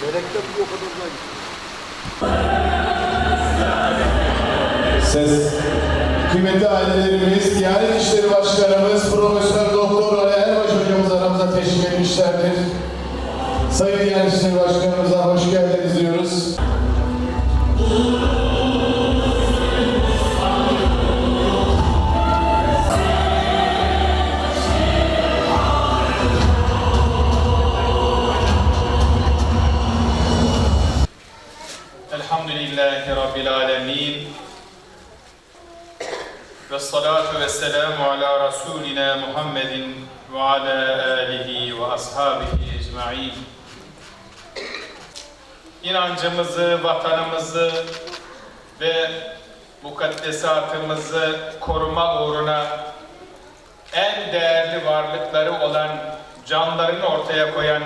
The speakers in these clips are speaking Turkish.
Gerekten bu o kadar da gitti. Ses. Kıymetli ailelerimiz, Diyanet İşleri Başkanımız Profesör Doktor Ali Erbaş hocamız aramıza teşrif etmişlerdir. Sayın Diyanet İşleri Başkanımıza hoş geldiniz diyoruz. Elhamdülillahi Rabbil Alemin. Ve salatu ve selamu ala Rasulina Muhammedin ve ala alihi ve ashabihi ecma'in. İnancımızı, vatanımızı ve mukaddesatımızı koruma uğruna en değerli varlıkları olan canlarını ortaya koyan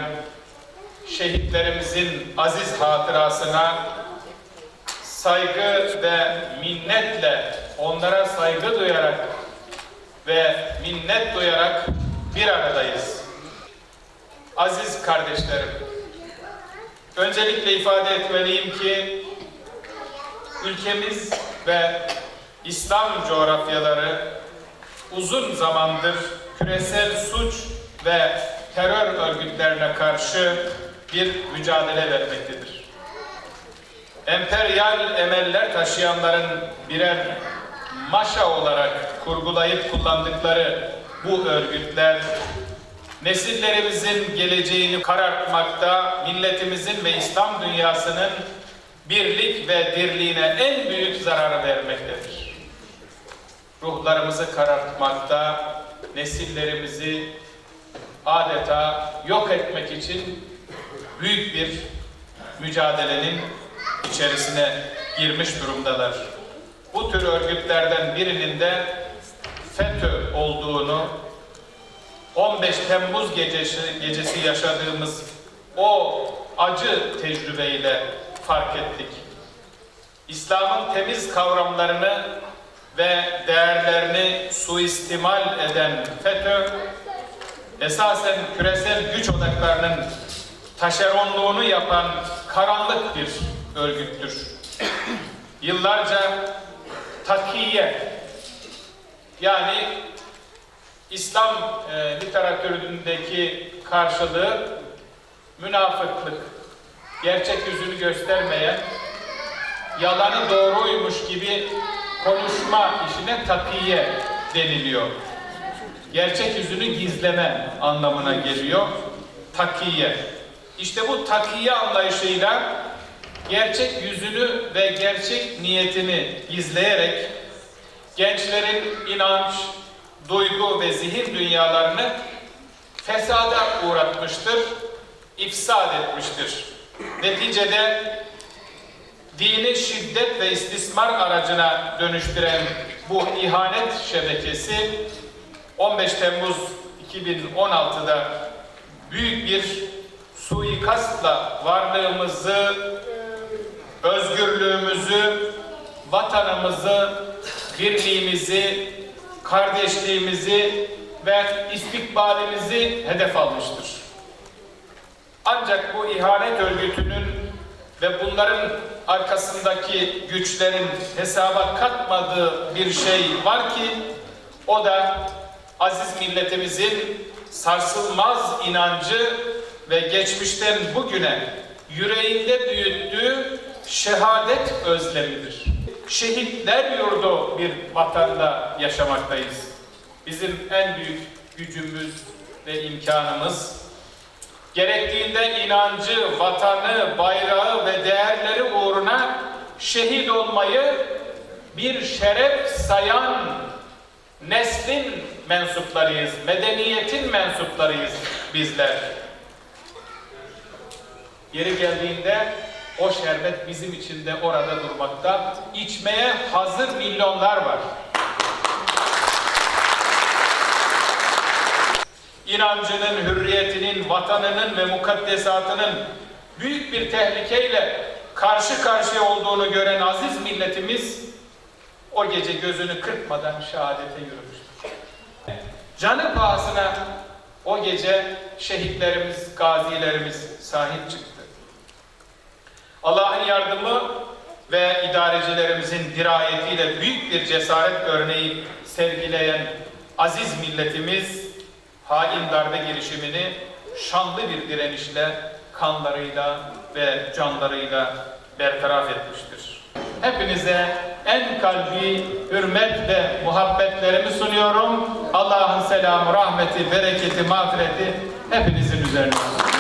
şehitlerimizin aziz hatırasına saygı ve minnetle onlara saygı duyarak ve minnet duyarak bir aradayız. Aziz kardeşlerim, öncelikle ifade etmeliyim ki ülkemiz ve İslam coğrafyaları uzun zamandır küresel suç ve terör örgütlerine karşı bir mücadele vermektedir. Emperyal emeller taşıyanların birer maşa olarak kurgulayıp kullandıkları bu örgütler nesillerimizin geleceğini karartmakta, milletimizin ve İslam dünyasının birlik ve dirliğine en büyük zararı vermektedir. Ruhlarımızı karartmakta, nesillerimizi adeta yok etmek için büyük bir mücadelenin içerisine girmiş durumdalar. Bu tür örgütlerden birinin de FETÖ olduğunu 15 Temmuz gecesi, gecesi yaşadığımız o acı tecrübeyle fark ettik. İslam'ın temiz kavramlarını ve değerlerini suistimal eden FETÖ, esasen küresel güç odaklarının taşeronluğunu yapan karanlık bir örgüttür. Yıllarca takiye yani İslam e, literatüründeki karşılığı münafıklık, gerçek yüzünü göstermeyen, yalanı doğruymuş gibi konuşma işine takiye deniliyor. Gerçek yüzünü gizleme anlamına geliyor. Takiye. İşte bu takiye anlayışıyla gerçek yüzünü ve gerçek niyetini gizleyerek gençlerin inanç, duygu ve zihin dünyalarını fesada uğratmıştır, ifsad etmiştir. Neticede dini şiddet ve istismar aracına dönüştüren bu ihanet şebekesi 15 Temmuz 2016'da büyük bir suikastla varlığımızı, özgürlüğümüzü, vatanımızı, birliğimizi, kardeşliğimizi ve istikbalimizi hedef almıştır. Ancak bu ihanet örgütünün ve bunların arkasındaki güçlerin hesaba katmadığı bir şey var ki o da aziz milletimizin sarsılmaz inancı ve geçmişten bugüne yüreğinde büyüttüğü şehadet özlemidir. Şehitler yurdu bir vatanda yaşamaktayız. Bizim en büyük gücümüz ve imkanımız gerektiğinde inancı, vatanı, bayrağı ve değerleri uğruna şehit olmayı bir şeref sayan neslin mensuplarıyız, medeniyetin mensuplarıyız bizler. Yeri geldiğinde o şerbet bizim için de orada durmakta. İçmeye hazır milyonlar var. İnancının, hürriyetinin, vatanının ve mukaddesatının büyük bir tehlikeyle karşı karşıya olduğunu gören aziz milletimiz o gece gözünü kırpmadan şehadete yürümüştür. Canı pahasına o gece şehitlerimiz, gazilerimiz sahip çıktı. Yardımı ve idarecilerimizin dirayetiyle büyük bir cesaret örneği sergileyen aziz milletimiz hain darbe girişimini şanlı bir direnişle, kanlarıyla ve canlarıyla bertaraf etmiştir. Hepinize en kalbi hürmet ve muhabbetlerimi sunuyorum. Allah'ın selamı, rahmeti, bereketi, mağfireti hepinizin üzerine olsun.